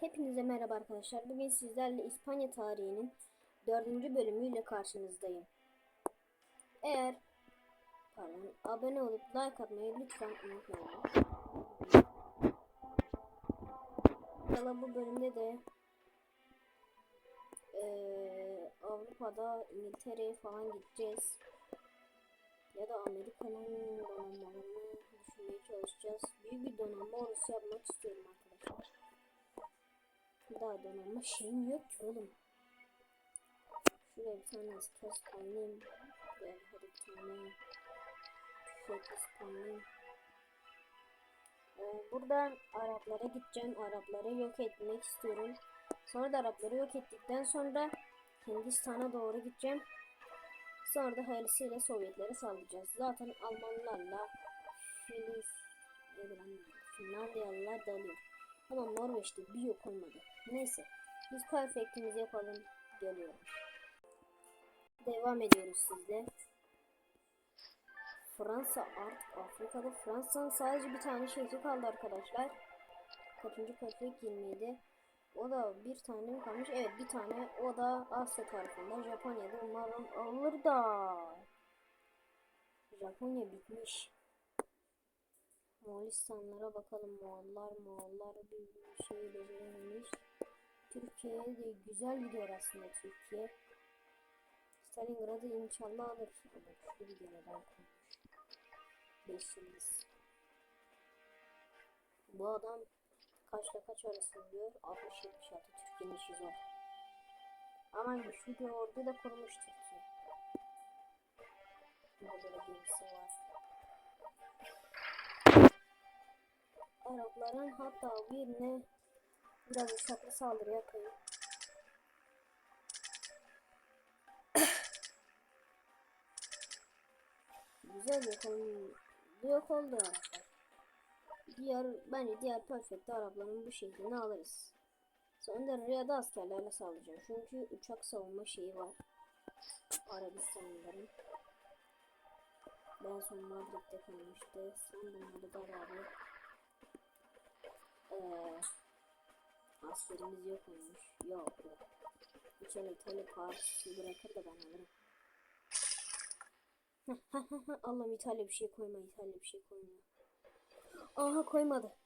Hepinize merhaba arkadaşlar. Bugün sizlerle İspanya tarihinin dördüncü bölümüyle karşınızdayım. Eğer pardon, abone olup like atmayı lütfen unutmayın. Valla bu bölümde de eee, Avrupa'da İngiltere'ye falan gideceğiz. Ya da Amerika'nın donanmalarını düşünmeye çalışacağız. Büyük bir donanma orası yapmak istiyorum arkadaşlar. Daha donanma şeyim yok ki oğlum. Şuraya bir tane stres spamlayayım. Buraya hadi bir tane tüfekli spamlayayım. Ee, buradan Araplara gideceğim. Arapları yok etmek istiyorum. Sonra da Arapları yok ettikten sonra Hindistan'a doğru gideceğim. Sonra da hayırlısıyla Sovyetlere saldıracağız. Zaten Almanlarla Filiz? Finlandiyalılar dalıyor. Ama Norveç'te bir yok olmadı. Neyse. Biz perfectimizi yapalım. Geliyorum. Devam ediyoruz sizle. Fransa artık Afrika'da Fransa'nın sadece bir tane şehri kaldı arkadaşlar. Kaçıncı perfect 27. O da bir tane mi kalmış? Evet bir tane. O da Asya tarafında. Japonya'da umarım alır da. Japonya bitmiş. Moğolistanlara bakalım. Moğollar, Moğollar bir şey becerememiş. Türkiye'ye de güzel gidiyor aslında Türkiye. Stalingrad'ı inşallah alır. Ama bir general kurmuş. 5 yıldız. Bu adam kaçla kaç arasın diyor. 60 76 Türkiye'nin işi zor. Ama güçlü bir ordu da kurmuş Türkiye. Burada da gemisi var. Arapların hatta birine biraz uçaklı saldırı yapayım. Güzel yok oldu. Yok oldu Araplar. Diğer, bence diğer perfect Arapların bu şehrini alırız. Sonra da Riyad'a askerlerle saldıracağım. Çünkü uçak savunma şeyi var. Arabistanlıların. Ben son Madrid'de kalmıştı. Son bunları da ee, askerimiz yok olmuş. Yok yok. İçeri İtalya Paris'i bırakır da ben alırım. Allah'ım İtalya bir şey koyma İtalya bir şey koyma. Aha koymadı.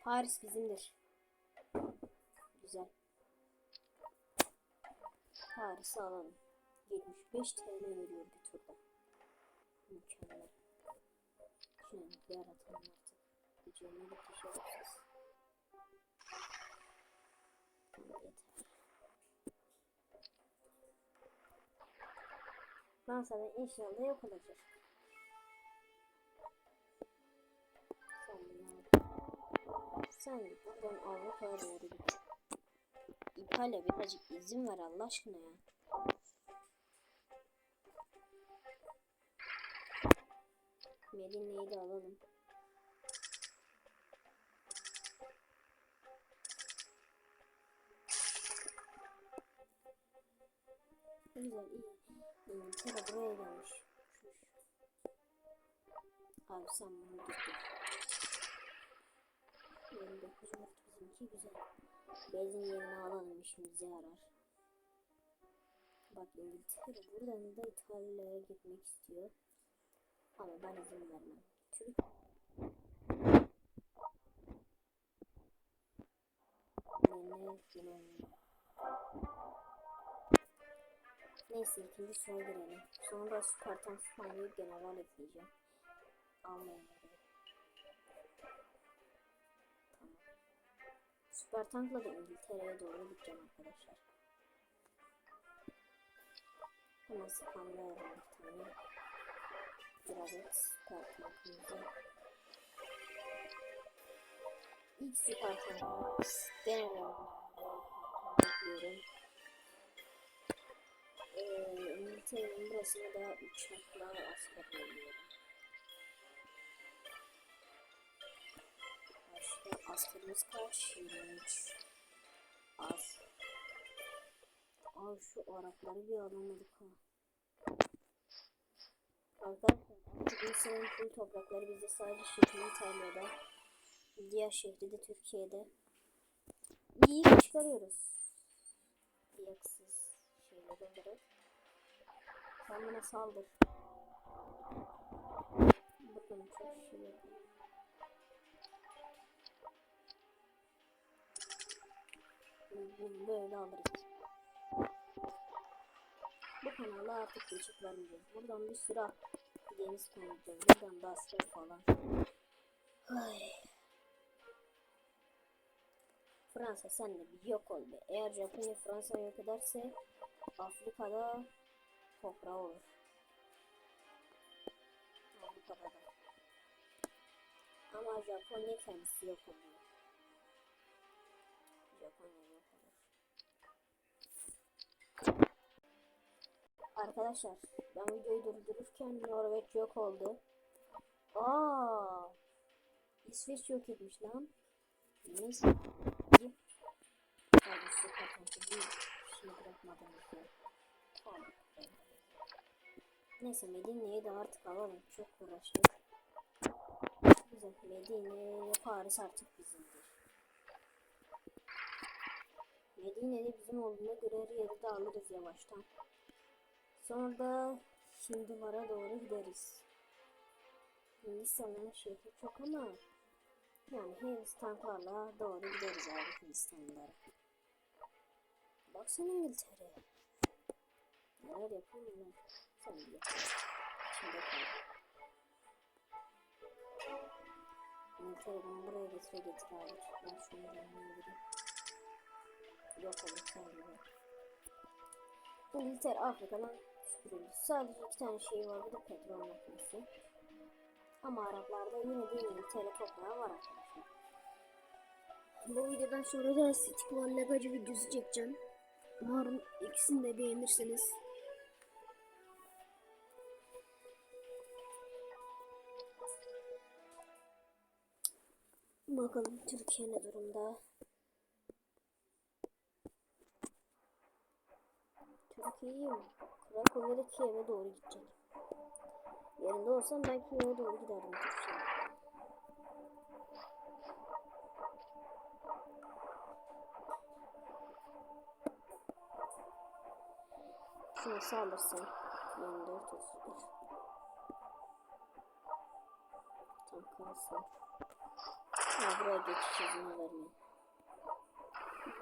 Paris bizimdir. Güzel. Paris'i alalım. 75 TL veriyor bir turda. Mükemmel. Şuna bir yaratalım Gücüne bir kişi olacağız. Yeter. Fransa'da inşallah yok olacak. Sen, sen buradan Avrupa'ya doğru git. İtalya birazcık izin ver Allah aşkına ya. Medine'yi de alalım. Güzel iyi. İngiltere buraya gelmiş. Abi sen bunu dur. 29 Mart bizimki güzel. Bezin yerini alalım işimize yarar. Bak İngiltere buradan da İtalya'ya gitmek istiyor. Ama ben izin vermem. Türk ne Yunan Neyse ikinci sıra girelim. Sonra Spartan Spanya'yı general ekleyeceğim. Almanya'da. Tamam. Süper tankla da İngiltere'ye doğru gideceğim arkadaşlar. Hemen spamlayalım bir tane. Biraz et süper tankımızı. İlk süper tankımız denemeyi bekliyorum. Ee, İngiltere'nin burasına da uçakla asker geliyorum. Başka askerimiz kaç? 23. Az. Abi şu Arapları bir alamadık ha. Arkadaşlar artık İsrail'in tüm toprakları bizde sadece Şekil İtalya'da. Diğer şehri de Türkiye'de. İyi çıkarıyoruz. Yaksız şeyler olarak. Bana saldır. Bakın çok şey yapıyor. Böyle alırız. Bu kanala artık geçit vermeyeceğiz. Buradan bir sürü deniz koyacağız. Buradan da asker falan. Ay. Fransa sen de bir yok ol be. Eğer Japonya Fransa'yı yok ederse Afrika'da toprağı olur. Ama Japonya kendisi yok oluyor. Japonya yok olur. Arkadaşlar ben videoyu durdururken Norveç yok oldu. Aa! İsveç yok etmiş lan. Neyse. Hadi bir şey bırakmadan. Tamam. Neyse Medine'yi de artık alalım. Çok uğraştık. Güzel. Medine Paris artık bizimdir. Medine'de bizim olduğuna göre her yeri de alırız yavaştan. Sonra da Hindivar'a doğru gideriz. Hindistan'ın şehri çok ama yani Hindistan'larla doğru gideriz abi Hindistan'lara. Baksana İngiltere. Neler yapıyorlar. Bir yap. Şimdi kal. İngiltere bana buraya getire getir abi. Ben şunu yanına Yok olur sen. İngiltere Afrika'dan süpürüldü. Sadece iki tane şey var. Bu da petrol makinesi. Ama Araplarda yine de İngiltere toprağı var arkadaşlar. Bu videodan sonra da Stickman Legacı videosu çekeceğim. Umarım ikisini de beğenirsiniz. Bakalım Türkiye ne durumda? Türkiye iyi mi? Krakow ya da Kiev'e doğru gidecek. Yerinde olsam ben Kiev'e doğru giderdim Türkiye'ye. Şunu sağlarsan 24 31 Tam kalsın. Ha buraya geçiş izni vermeyin.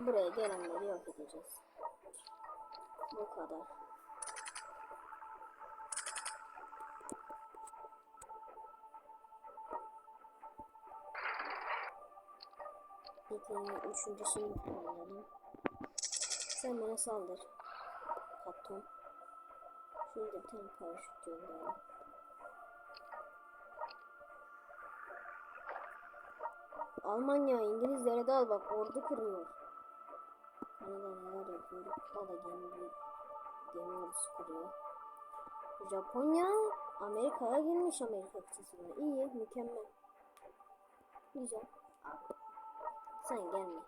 Buraya gelenleri yok edeceğiz. Bu kadar. Peki üçüncüsünü kullanalım. Sen bana saldır. Patron. Şurada bir tane paraşüt gönderelim. Almanya İngilizlere de al bak ordu kuruyor. Kanada neler yapıyor? O gemi gemi ordusu kuruyor. Japonya Amerika'ya girmiş Amerika kıtasına. İyi, mükemmel. Güzel. Sen gelme.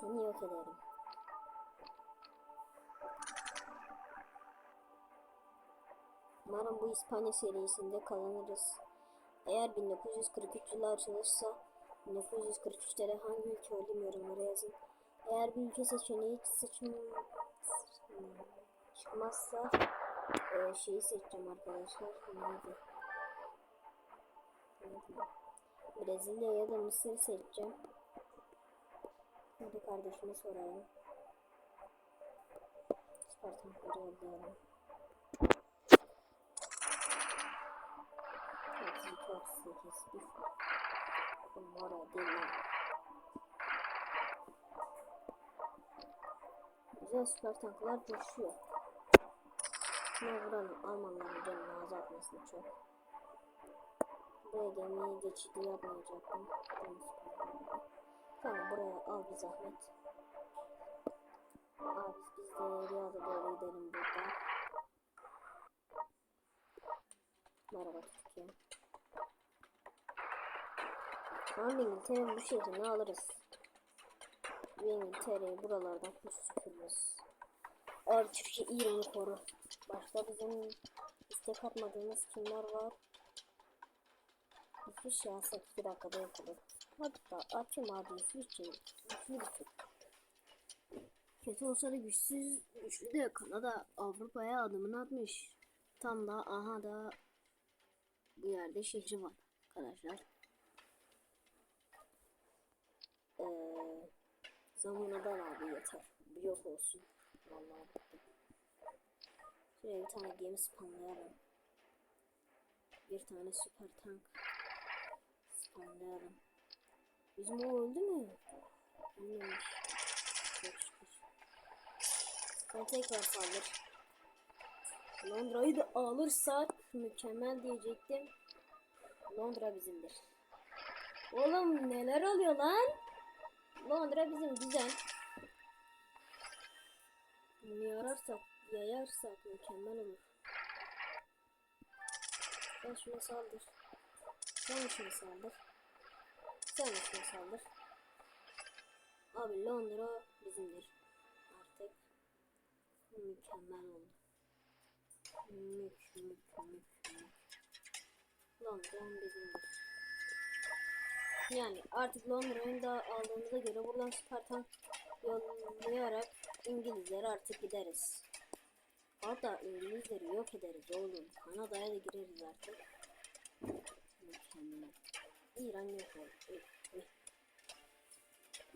Seni yok ederim. Umarım bu İspanya serisinde kazanırız. Eğer 1943 yılı açılırsa 1943'te de hangi ülke öldüm yorumlara yazın. Eğer bir ülke seçeneği seçim çıkmazsa e, şeyi seçeceğim arkadaşlar. Neydi? Brezilya ya da Mısır seçeceğim. Hadi kardeşime soralım. Spartankları yollayalım. 32 38 bir Bunlara değil. Güzel süper tanklar coşuyor. Şuna vuralım Almanların canını azaltmasın çok. Buraya gemiyi geçidi yapmayacaktım. Tamam buraya al bir zahmet. Abi biz de Riyad'a doğru gidelim burada. Merhaba Türkiye. An İngiltere'nin bu şehrini alırız. Ve İngiltere'yi buralardan kuş süpürürüz. Abi Türkiye İran'ı koru. Başka bizim istek atmadığımız kimler var? İsviçre alsak 2 dakikada yapılır. Hatta açayım abi İsviçre. Güçlü bir. Kötü olsa da güçsüz, güçlü de Kanada Avrupa'ya adımını atmış. Tam da aha da bu yerde şehri var arkadaşlar. Ee, zamanından abi yeter. Yok olsun. Vallahi bıktım. Şuraya bir tane gemi spamlayalım. Bir tane süper tank spamlayalım. Bizim o öldü mü? Ölmemiş. Çok şükür. Sen tekrar saldır. Londra'yı da alırsak mükemmel diyecektim. Londra bizimdir. Oğlum neler oluyor lan? Londra bizim güzel. Bunu yararsak, yayarsak mükemmel olur. Sen şuna saldır. Sen şuna saldır. Sen şuna saldır. Abi Londra bizimdir. Artık mükemmel oldu. Mük mük mük mük. Londra bizimdir. Yani artık Londra'yı da aldığımıza göre buradan Spartan yollayarak İngilizlere artık gideriz. Hatta İngilizleri yok ederiz oğlum. Kanada'ya da gireriz artık. Mükemmel. İran yok oldu. Üf, üf.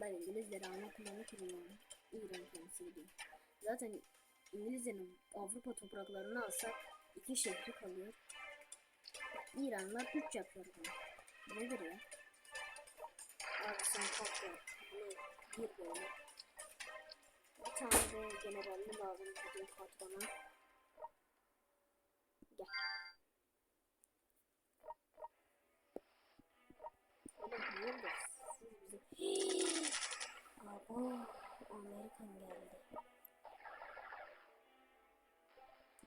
Ben İngilizleri alma planı kuruyorum. İran kendisi. Zaten İngilizlerin Avrupa topraklarını alsak iki şehri kalıyor. İranlar üç yapıyor bunu. Bu Nedir ya? Ya. Bunu gir böyle. Bir tane de generalli lazım bizim patrona. Gel. Oğlum hayırdır? Siz bize... Abo, Amerikan geldi.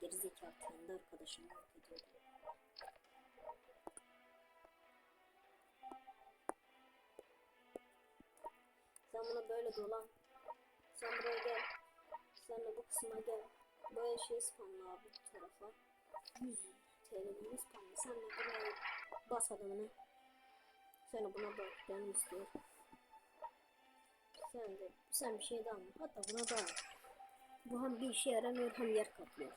Gerizekalı kendi arkadaşımı yok ediyordu. Buna böyle dolan. Sen buraya gel. Sen de bu kısma gel. Böyle şey spamla abi bu tarafa. 100 TL'ni spamla. Sen de buraya bas adamını. Sen de buna bak. Benim istiyor. Sen de sen bir şey daha alma. Hatta buna da. Bu hem bir işe yaramıyor hem yer kaplıyor.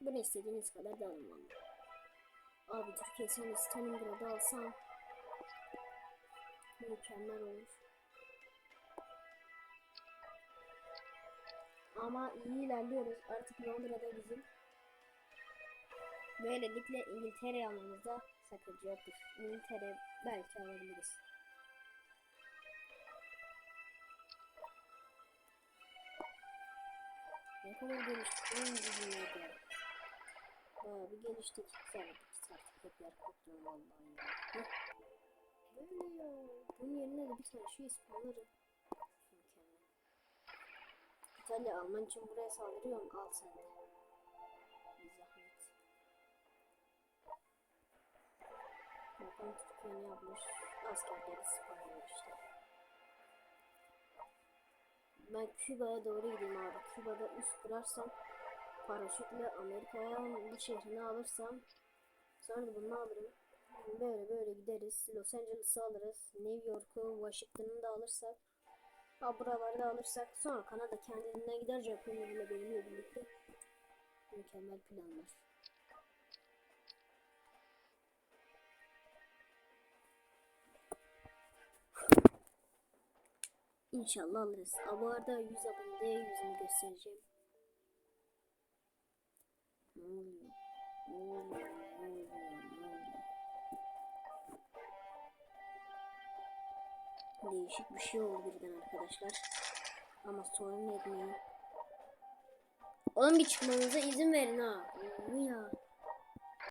Bunu istediğiniz kadar da alın. Abi Türkiye sen Stalingrad'ı alsam mükemmel olur. Ama iyi ilerliyoruz. Artık Londra'da bizim. Böylelikle İngiltere almamızda sakınca yoktur. İngiltere belki alabiliriz. Ne kadar lan bu dünyada. Bayağı bir geliştik. Sonra iki saat hep yer kaplıyorum vallahi ya. Böyle ya. Bunun yerine de bir tane şey spamlarım. İtalya Alman için buraya saldırıyorum. Al sen de. Zahmet. Bakalım Türkiye ne yapmış. Askerleri spamlıyor işte. Ben Küba'ya doğru gideyim abi. Küba'da üst kurarsam paraşütle Amerika'ya bir şehrini alırsam sonra da bunu alırım. Böyle böyle gideriz. Los Angeles'ı alırız. New York'u, Washington'ı da alırsak ha buraları da alırsak sonra Kanada kendinden gider Japonya ile benimle birlikte mükemmel planlar. İnşallah alırız. Ama bu arada 100 abonede yüzümü göstereceğim. Ne oluyor? Ne oluyor? Değişik bir şey oldu birden arkadaşlar. Ama sorun etmeyin. Oğlum bir çıkmanıza izin verin ha. Ne ya?